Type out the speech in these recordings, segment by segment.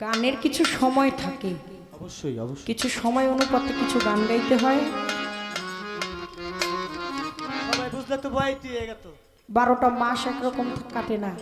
গানের কিছু সময় থাকে। অবশ্যই অবশ্যই। কিছু সময় অনুপাতে কিছু গান গাইতে হয়। সবাই বুঝলে তো ভয় দিয়ে গেত বারোটা মাস একরকম কাটে না।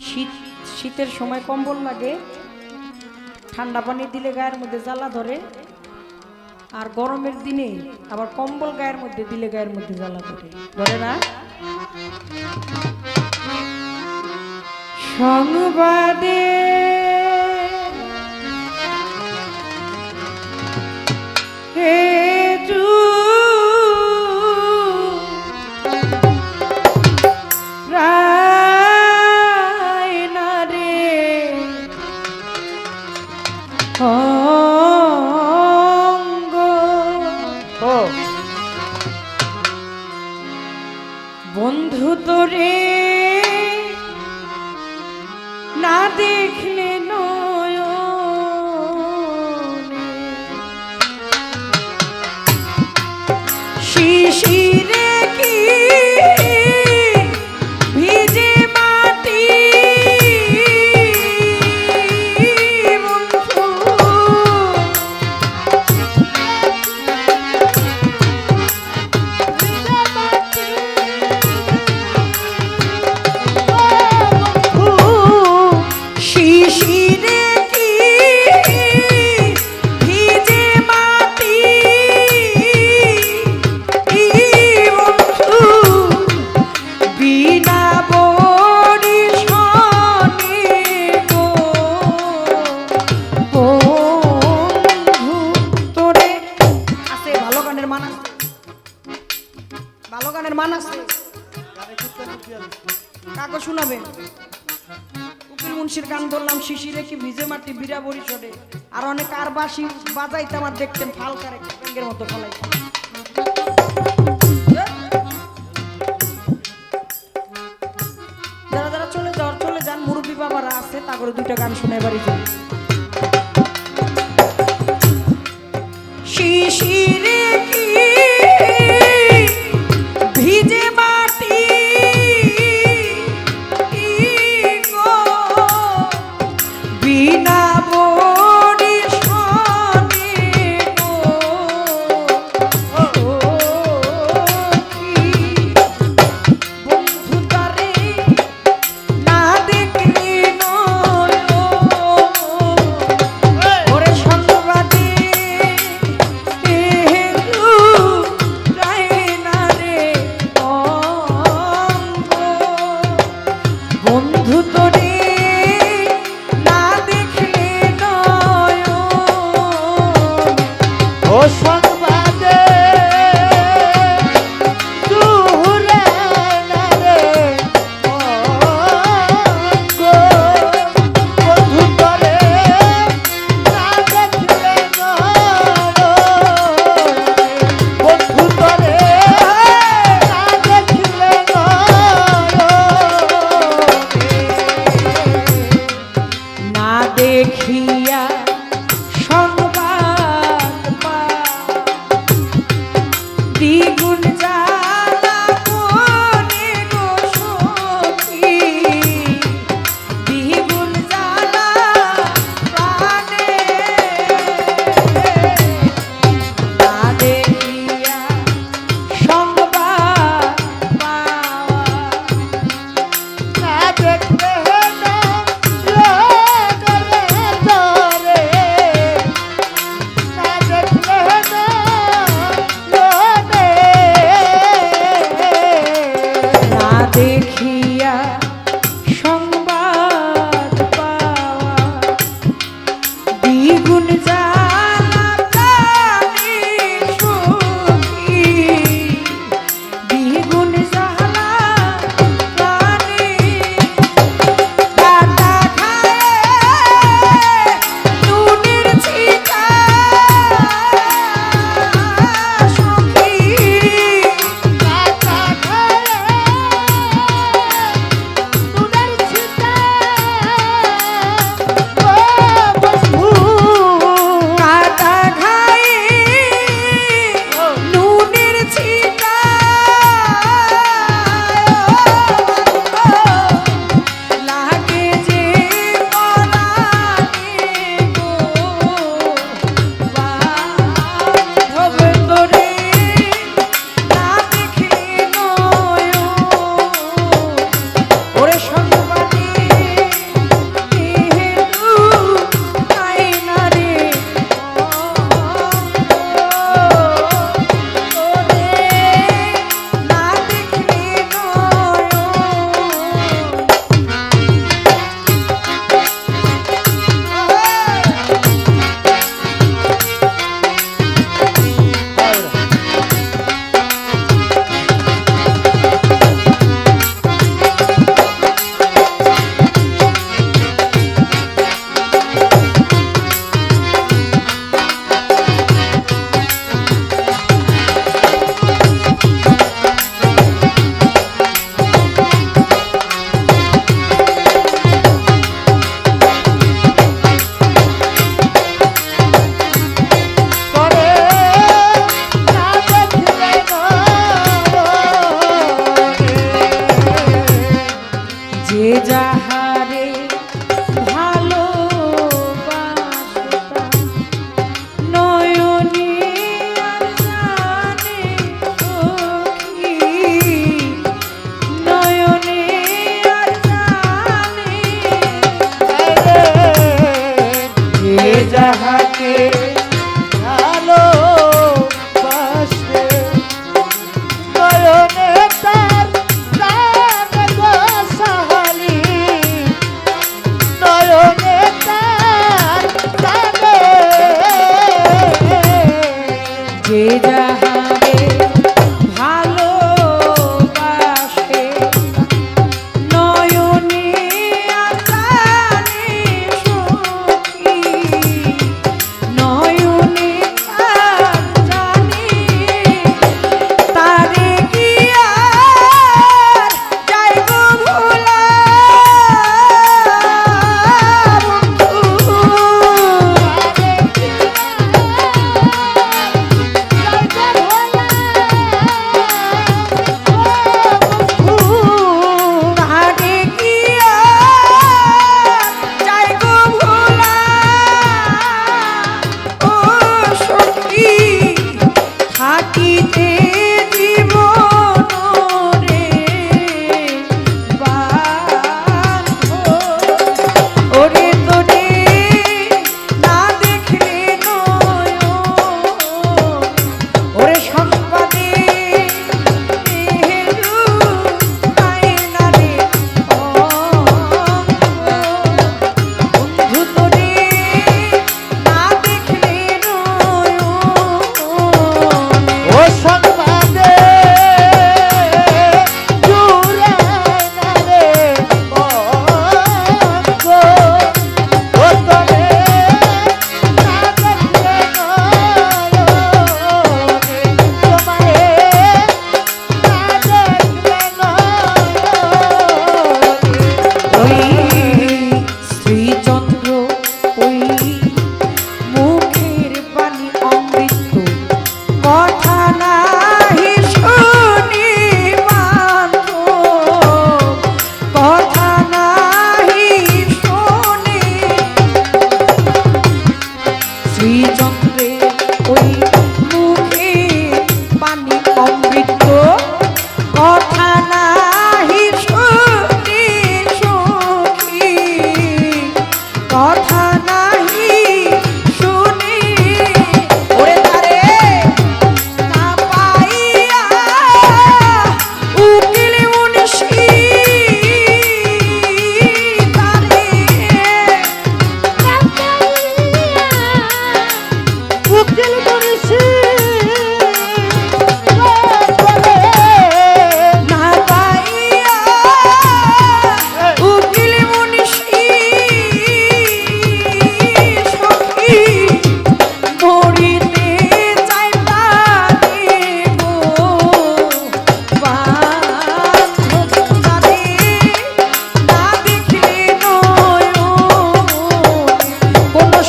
শীত শীতের সময় কম্বল লাগে। ঠান্ডা পানি দিলে গায়ের মধ্যে জ্বালা ধরে। আর গরমের দিনে আবার কম্বল গায়ের মধ্যে দিলে গায়ের মধ্যে জ্বালা ধরে। ধরে না? সংবাদে শিশিরে মান আছে? কাকে শোনাবে? উকিল মুন্সির গান ধরলাম শিশিরে কি ভিজে মাটি বিরা বরিশরে আর অনেক আর বাসি বাজাইতে আমার দেখতেন ফালকারে ব্যাঙ্গের মতো ফলাইতাম যারা যারা চলে যাওয়ার, চলে যান, মুরব্বী বাবারা আছে, তা করে দুইটা গান শুনে বাড়ি যান। শিশিরে থাকিতে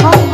Oh.